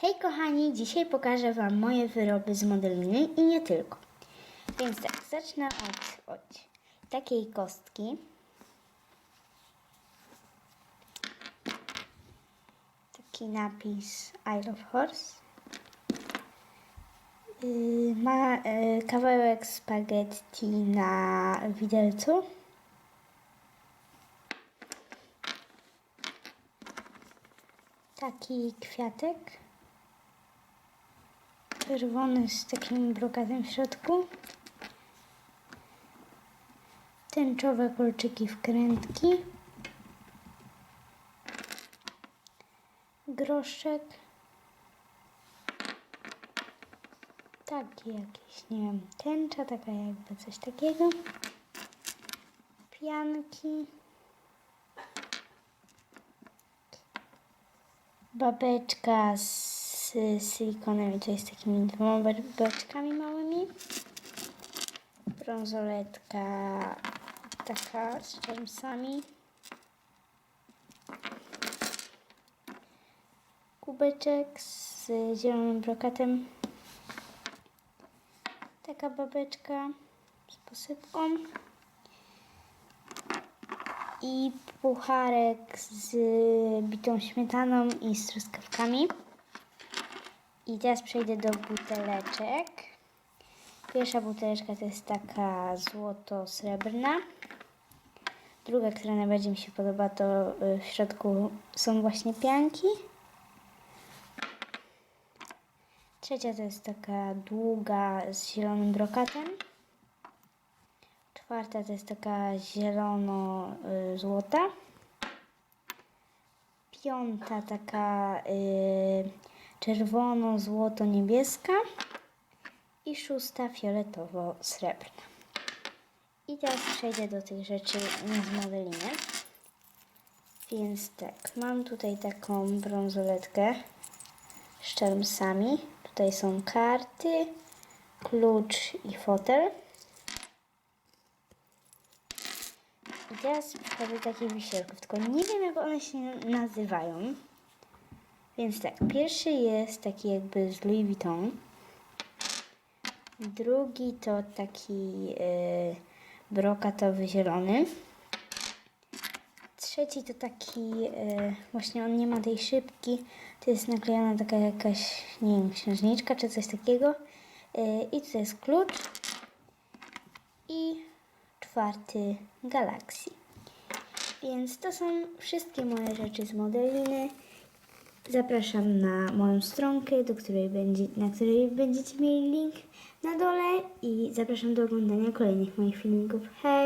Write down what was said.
Hej kochani, dzisiaj pokażę Wam moje wyroby z modeliny i nie tylko. Więc tak, zacznę od, od takiej kostki. Taki napis I love horse. Yy, ma yy, kawałek spaghetti na widelcu. Taki kwiatek. Czerwony z takim brokatem w środku. Tęczowe kolczyki wkrętki. Groszek. Taki jakiś, nie wiem, tęcza, taka jakby coś takiego. Pianki. babeczka z silikonem i to jest takimi dwoma babeczkami małymi. Brązoletka taka z Jamesami. Kubeczek z zielonym brokatem. Taka babeczka z posypką i pucharek z bitą śmietaną i z truskawkami. I teraz przejdę do buteleczek. Pierwsza buteleczka to jest taka złoto-srebrna. Druga, która najbardziej mi się podoba, to y, w środku są właśnie pianki. Trzecia to jest taka długa z zielonym brokatem. Czwarta to jest taka zielono-złota. Piąta taka y, czerwono-złoto-niebieska. I szósta fioletowo-srebrna. I teraz przejdę do tych rzeczy z modeliny. Więc tak, mam tutaj taką brązoletkę z czermsami. Tutaj są karty, klucz i fotel. I teraz przychodzę takich wisiorków, tylko nie wiem jak one się nazywają. Więc tak, pierwszy jest taki jakby z Louis Vuitton. Drugi to taki yy, brokatowy zielony. Trzeci to taki, yy, właśnie on nie ma tej szybki, to jest naklejona taka jakaś, nie wiem, księżniczka czy coś takiego. Yy, I to jest klucz. I czwarty Galaxy. Więc to są wszystkie moje rzeczy z modeliny. Zapraszam na moją stronkę, do której będzie, na której będziecie mieli link na dole i zapraszam do oglądania kolejnych moich filmików. Hej!